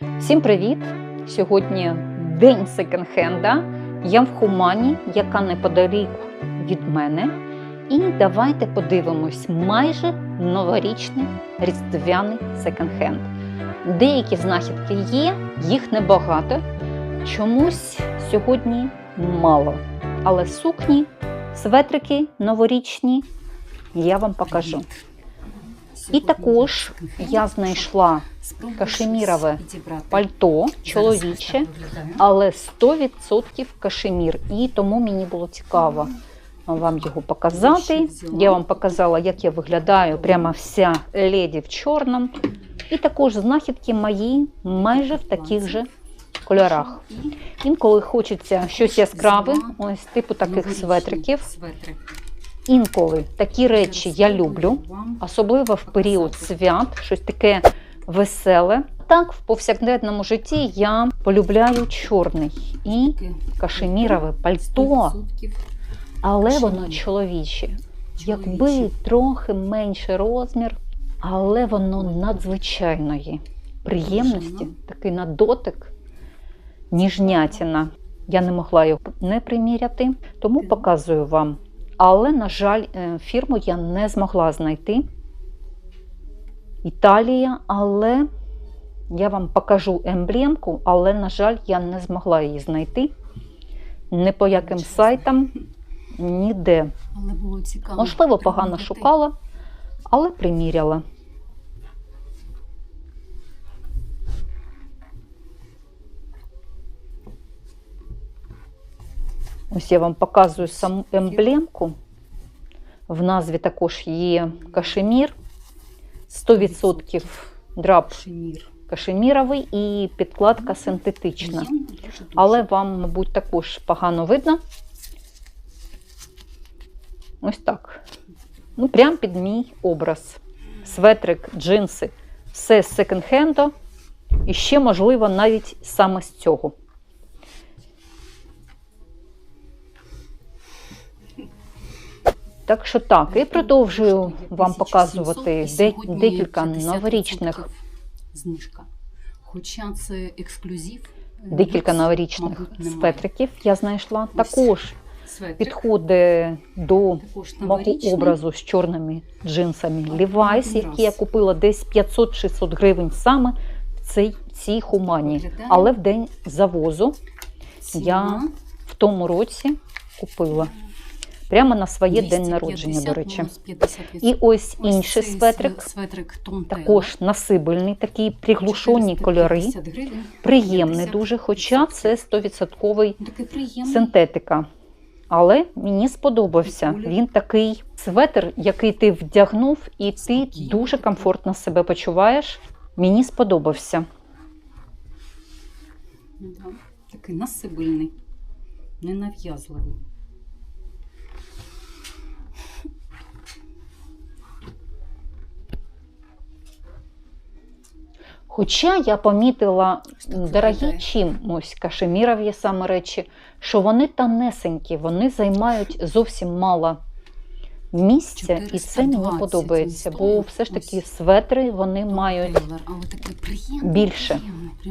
Всім привіт! Сьогодні день секонд-хенда. Я в Хумані, яка неподалік від мене. І давайте подивимось майже новорічний різдвяний секонд-хенд. Деякі знахідки є, їх небагато. Чомусь сьогодні мало. Але сукні, светрики новорічні я вам покажу. І також я знайшла кашемірове пальто чоловіче, але 100% кашемір. І тому мені було цікаво вам його показати. Я вам показала, як я виглядаю, прямо вся леді в чорному. І також знахідки мої майже в таких же кольорах. Інколи хочеться щось яскраве, ось типу таких светриків. Інколи такі речі я люблю, особливо в період свят, щось таке веселе. Так, в повсякденному житті я полюбляю чорний і кашемірове пальто, але воно чоловіче. Якби трохи менший розмір, але воно надзвичайної приємності, такий на дотик, ніжнятіна. Я не могла його не приміряти, тому показую вам. Але, на жаль, е, фірму я не змогла знайти. Італія, але я вам покажу емблемку, але, на жаль, я не змогла її знайти. Не по яким сайтам, ніде. Але було цікаво. Можливо, погано шукала, але приміряла. Ось я вам показую саму емблемку. В назві також є кашемір. 100% драп кашеміровий і підкладка синтетична. Але вам, мабуть, також погано видно. Ось так. Ну, прям під мій образ. Светрик, джинси, все з секонд-хенду. І ще, можливо, навіть саме з цього. Так що так, і продовжую вам показувати декілька новорічних знижка. Хоча це ексклюзив. декілька новорічних светриків я знайшла. Також підходить до мого образу з чорними джинсами Levi's, які я купила десь 500-600 гривень саме в цій, цій хумані. Але в день завозу я в тому році купила. Прямо на своє день народження, до речі. 50%. І ось інший светрик, також насибельний, такий приглушені кольори. Приємний дуже, хоча це 100% Ну, синтетика. Але мені сподобався. Він такий светр, який ти вдягнув, і ти дуже комфортно себе почуваєш. Мені сподобався. Да. Такий насибельний, ненав'язливий. Хоча я помітила дорогі виглядає. чим ось кашемірові саме речі, що вони тонесенькі, вони займають зовсім мало місця, і це мені подобається, бо все ж таки Ось. светри вони мають такий приємний. більше.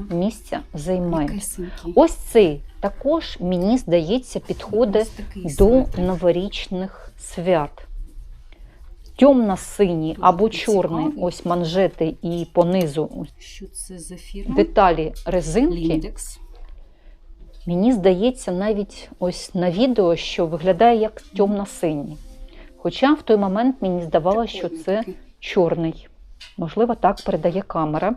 місця займають. Ось цей також, мені здається, підходить до новорічних свят. Темно-синій або чорний, ось манжети і понизу Що це за фірма? деталі резинки. Ліндекс. Мені здається, навіть ось на відео, що виглядає як темно-синій. Хоча в той момент мені здавалося, що це чорний. Можливо, так передає камера.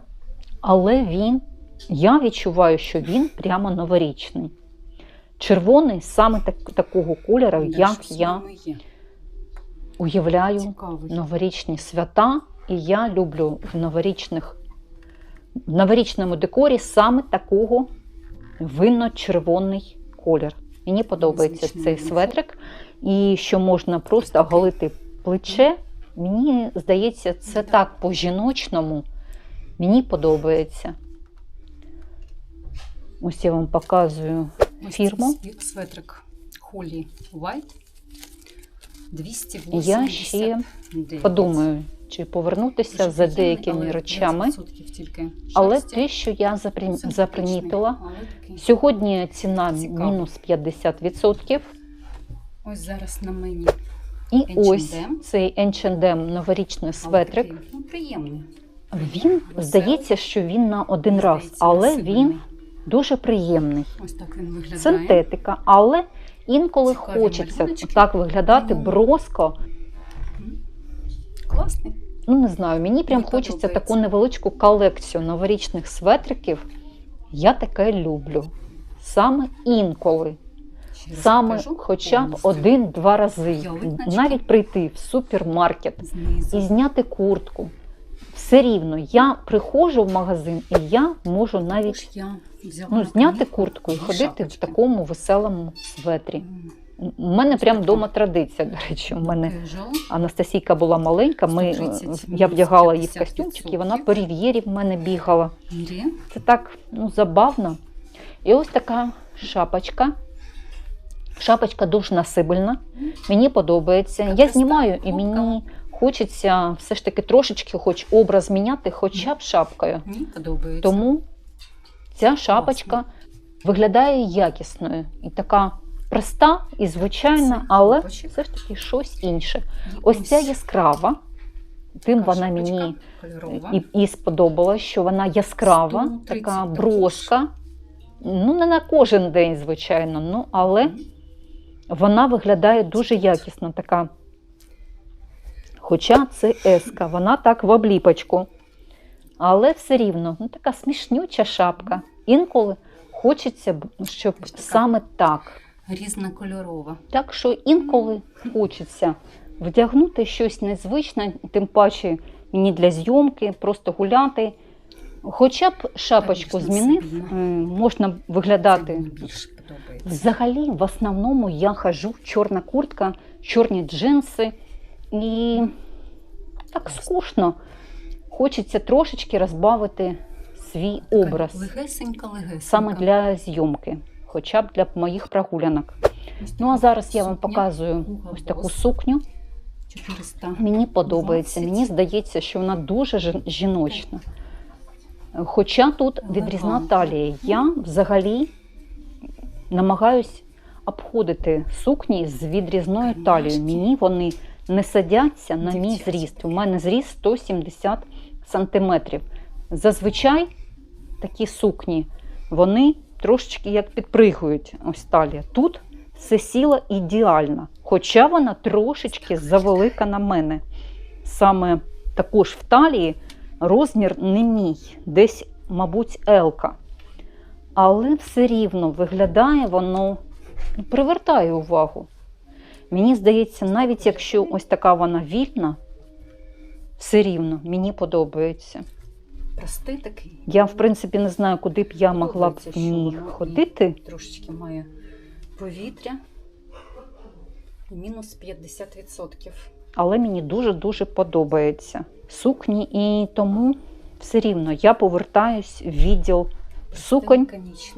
Але він, я відчуваю, що він прямо новорічний. Червоний саме так, такого кольору, як я є. Уявляю Цікавий. новорічні свята, і я люблю в новорічних в новорічному декорі саме такого винно-червоний колір. Мені подобається Незвичний цей светрик, і що можна просто оголити плече. Мені здається, це так по-жіночному. Мені подобається. Ось я вам показую Ось фірму. сві- Светрик Холі White. 280 Я ще подумаю, чи повернутися за деякими речами. Але те, що я запри- запримітила, сьогодні ціна мінус 50%. Ось зараз на мені. І H&M. ось цей H&M новорічний светрик. ну. Він здається, що він на один раз, але він дуже приємний. Ось так він виглядає. Синтетика, але інколи Цікаві хочеться малюночки. так виглядати Ну. броско. Класний. Ну не знаю, мені прям Мені хочеться подобається. таку невеличку колекцію новорічних светриків. Я таке люблю. Саме інколи. Ще раз Саме покажу хоча б повністю. один-два рази. Ялиночки. Навіть прийти в супермаркет Знизу. і зняти куртку. Все рівно, я приходжу в магазин і я можу навіть я ну, зняти куртку і ходити в такому веселому светрі. У мене прям вдома традиція, до речі, у мене. Анастасійка була маленька, ми, я вдягала її в костюмчик, і вона по рів'єрі в мене бігала. Це так ну, забавно. І ось така шапочка. Шапочка дуже насибельна. Мені подобається. Я знімаю, і мені хочеться все ж таки трошечки, хоч образ міняти, хоча б шапкою. Мені подобається. Тому ця шапочка виглядає якісною і така проста і звичайна, але все ж таки щось інше. Ось ця яскрава. Тим така вона мені і, і сподобалась, що вона яскрава, така броска. Ну, не на кожен день, звичайно, ну, але вона виглядає дуже якісно, така. Хоча це еска, вона так в обліпочку. Але все рівно, ну, така смішнюча шапка. Інколи хочеться, щоб саме так. Різнокольорова. Так що інколи хочеться вдягнути щось незвичне, тим паче мені для зйомки, просто гуляти. Хоча б шапочку Конечно, змінив, можна виглядати. Взагалі, в основному я хожу чорна куртка, чорні джинси і так скучно. Хочеться трошечки розбавити свій образ Легесенька, легесенька. саме для зйомки, хоча б для моїх прогулянок. Ось Ну а зараз я вам показую ось таку сукню. 400. Мені подобається. 20. Мені здається, що вона дуже жіночна. Хоча тут відрізна талія. Я взагалі намагаюсь обходити сукні з відрізною талією. Мені вони не садяться на мій зріст. У мене зріст 170 сантиметрів. Зазвичай такі сукні, вони трошечки як підпригують ось талія. Тут все сіло ідеально, хоча вона трошечки завелика на мене. Саме також в талії розмір не мій, десь, мабуть, елка. Але все рівно виглядає воно, ну, привертає увагу. Мені здається, навіть якщо ось така вона вільна, все рівно мені подобається. Простий такий. Я, в принципі, не знаю, куди б я могла б в ній ходити. Трошечки має повітря. Мінус 50%. але мені дуже-дуже подобається сукні, і тому все рівно я повертаюсь в відділ суконь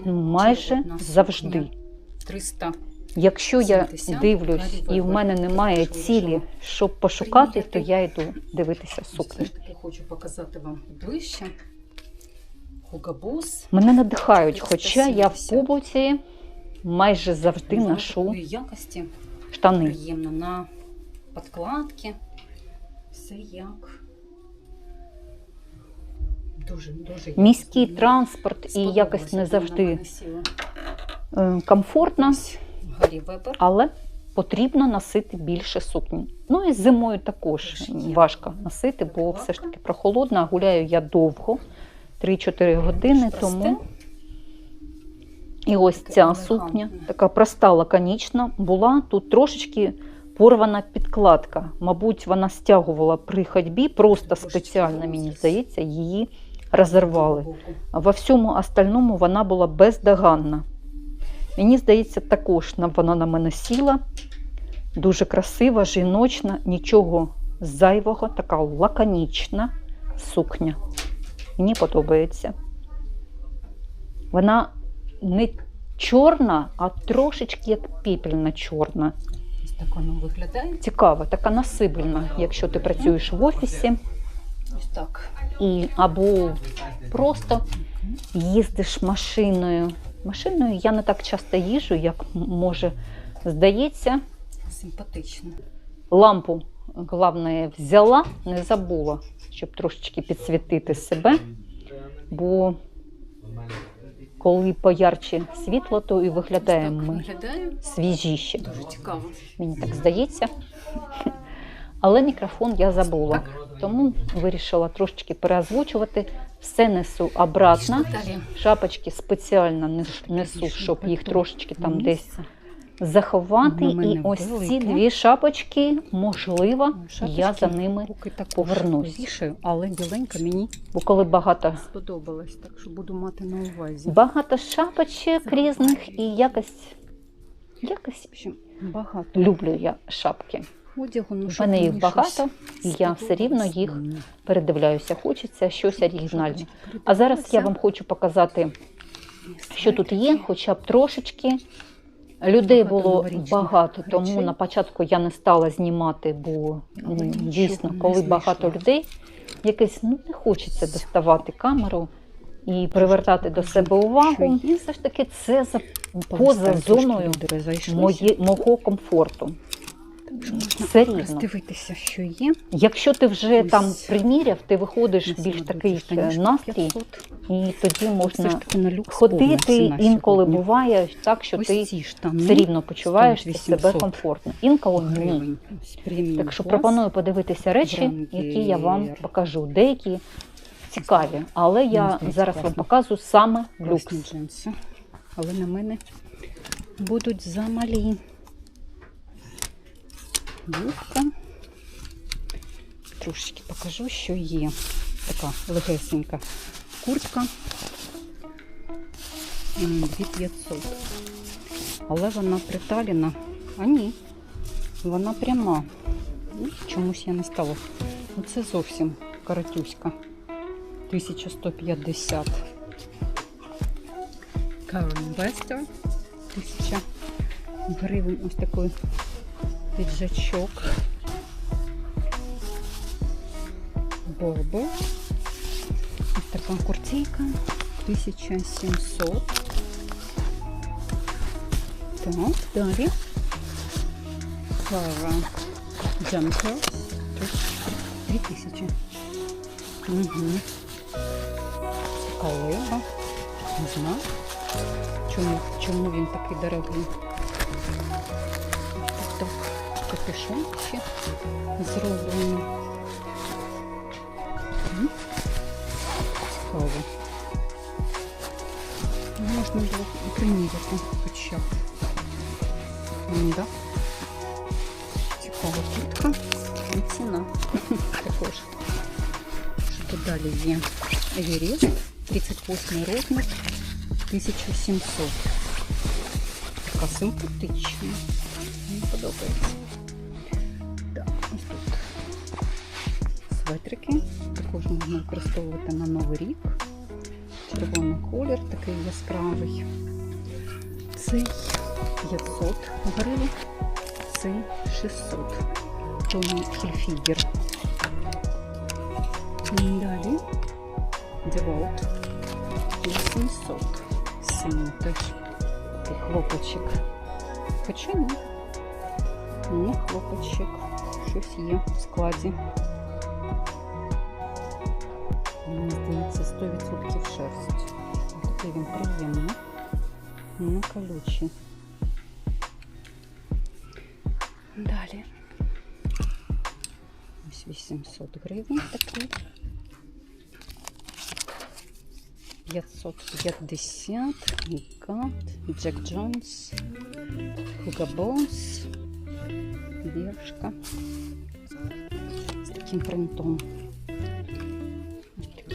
майже завжди. 300. Якщо я дивлюсь і в мене немає цілі, щоб пошукати, то я йду дивитися сукні. хочу показати вам ближче. Мене надихають, хоча я в 470. побуті майже завжди ношу штани. Приємно на подкладки. Все як. Дуже, дуже Міський транспорт і якось не завжди е, комфортно. Гаррі Вебер. але потрібно носити більше сукні. Ну і зимою також є. важко носити, бо все ж таки прохолодно, а гуляю я довго, 3-4 години. Просте. Тому і ось Таке ця елегантне. сукня, така проста, лаконічна, була тут трошечки порвана підкладка. Мабуть, вона стягувала при ходьбі, просто Трошечки спеціально, мені розріз. здається, її розірвали. Боку. Во всьому остальному вона була бездоганна. Мені здається, також вона на мене сіла. Дуже красива, жіночна, нічого зайвого, така лаконічна сукня. Мені подобається. Вона не чорна, а трошечки як піпельна чорна. Так воно виглядає. Цікава, така насибельна, якщо ти працюєш в офісі Ось так. і або просто їздиш машиною. Машиною я не так часто їжджу, як може здається. Симпатично. Лампу, головне, взяла, не забула, щоб трошечки підсвітити себе. Бо коли поярче світло, то і виглядаємо ми свіжіше. Дуже цікаво. Мені так здається. Але мікрофон я забула. Тому вирішила трошечки переозвучувати. Все несу обратно. Шапочки спеціально несу, щоб їх трошечки там десь заховати. І ось ці дві шапочки, можливо, я за ними. Повернусь. але біленька мені Бо коли багато, сподобалась, так що буду мати на увазі. багато шапочок різних, і якось, якось багато люблю я шапки. Одягу. Ну, У мене їх багато, і я все рівно їх передивляюся. Хочеться щось оригінальне. А зараз я вам хочу показати, що тут є, хоча б трошечки. Людей було багато, тому на початку я не стала знімати, бо дійсно, коли багато людей, якось ну, не хочеться доставати камеру і привертати до себе увагу. є. Все ж таки, це за поза зоною моє, мого комфорту. Все рівно. роздивитися, що є. Якщо ти вже Ось. там приміряв, ти виходиш На більш такий е, настрій, 500. і тоді можна на ходити. Інколи буває так, що Ось ти штани все рівно почуваєш себе комфортно. Інколи ні. Так що пропоную подивитися речі, які я вам покажу. Деякі цікаві, але я зараз вам показую саме люкс. Але на мене будуть замалі. Юбка. Трошечки покажу, що є. Така легесенька куртка. М, 2500. Але вона приталіна. А ні, вона пряма. Ну, Чомусь я не стала. Оце зовсім коротюська. 1150. Karen Wester. 1000 гривень. Ось такий піджачок. Борбо. Ось така куртейка. 1700. Так, далі. Jumpers. Тут 3000. Угу. Колеба. Не знаю. Чому, чому він такий дорогий? капюшон ще зроблений. М. Цікаво. Ну, Можна було б приміряти хоча б. Да. Цікава куртка. І ціна також. Що тут далі є? Еверест, 38 розмір, 1700. Така симпатична. Мені подобається. Светрики. Також можна використовувати на Новий рік. Червоний колір, такий яскравий. Цей 500 гривень, цей 600. Томі Хільфігер. Далі. Деволт. 800. Синій теж. Такий хлопочок. Хоча ні. Не хлопочок. Щось є в складі. Мені здається, 100% шерсть. Такий він приємний. Не колючий. Далі. Ось 800 гривень такий. 550, Гігат, Джек Джонс, Hugo Boss, Бершка з таким принтом.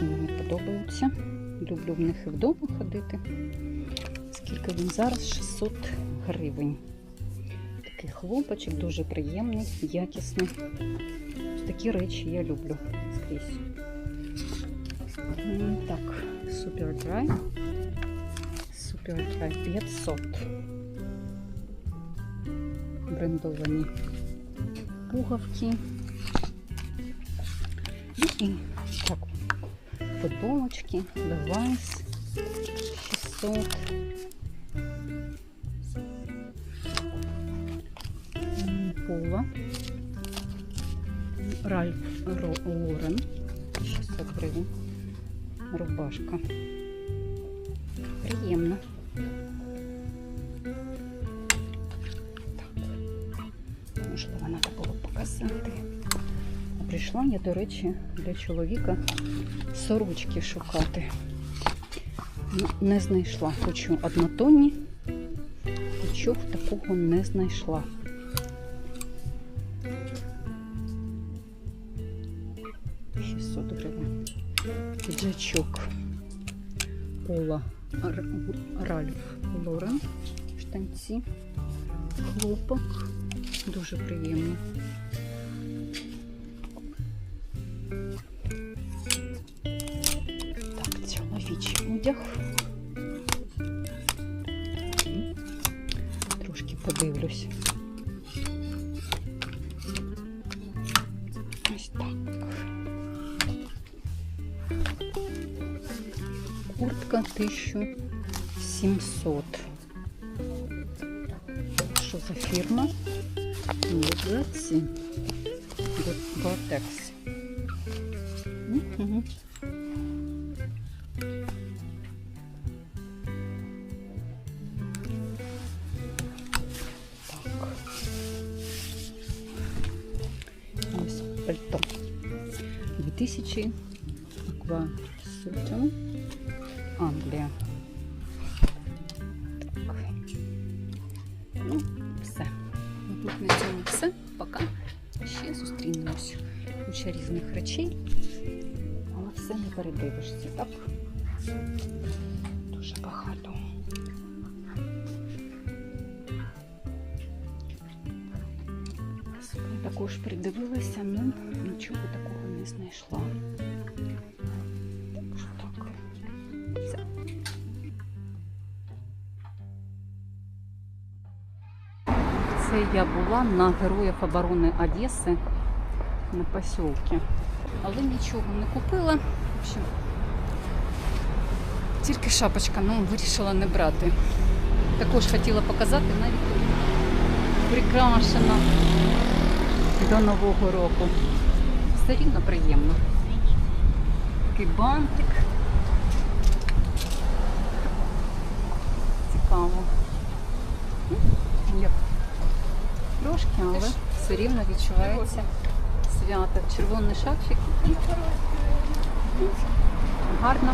Такі мені подобаються. Люблю в них і вдома ходити. Скільки він зараз? 600 гривень. Такий хлопочок, дуже приємний, якісний. Такі речі я люблю скрізь. Так. Super Dry 500. брендовані пуговки. Ну і так, футболочки, Levi's 600. Пола. Ральф Лорен 600 гривень. Рубашка. Приємно. Так. Можливо, треба було показати. А Прийшла я, до речі, для чоловіка сорочки шукати. Ну, Не знайшла. Хочу однотонні. Нічого такого не знайшла. Піджачок. Пола Ральф Лорен. Штанці. Хлопок. Дуже приємно. чоловічий одяг. М. Трошки подивлюсь. Ось так. Куртка 1700. Що за фірма? Легаці. Гортекс. Мгм. 2000 Аква Сутен. Англія. Так. Ну, все. Мабуть, на цьому все. Пока. Ще зустрінемось. Куча різних речей. Але все не передивишся, так? Дуже багато. Також придивилася, але нічого такого не знайшла. Це я була на Героїв оборони Одеси на посілки. Але нічого не купила. В общем, тільки шапочка, ну вирішила не брати. Також хотіла показати навіть прикрашена до Нового року. Все рівно приємно. Такий бантик. Цікаво. Як трошки, але все рівно відчувається свято. Червоний шапчик. Гарно.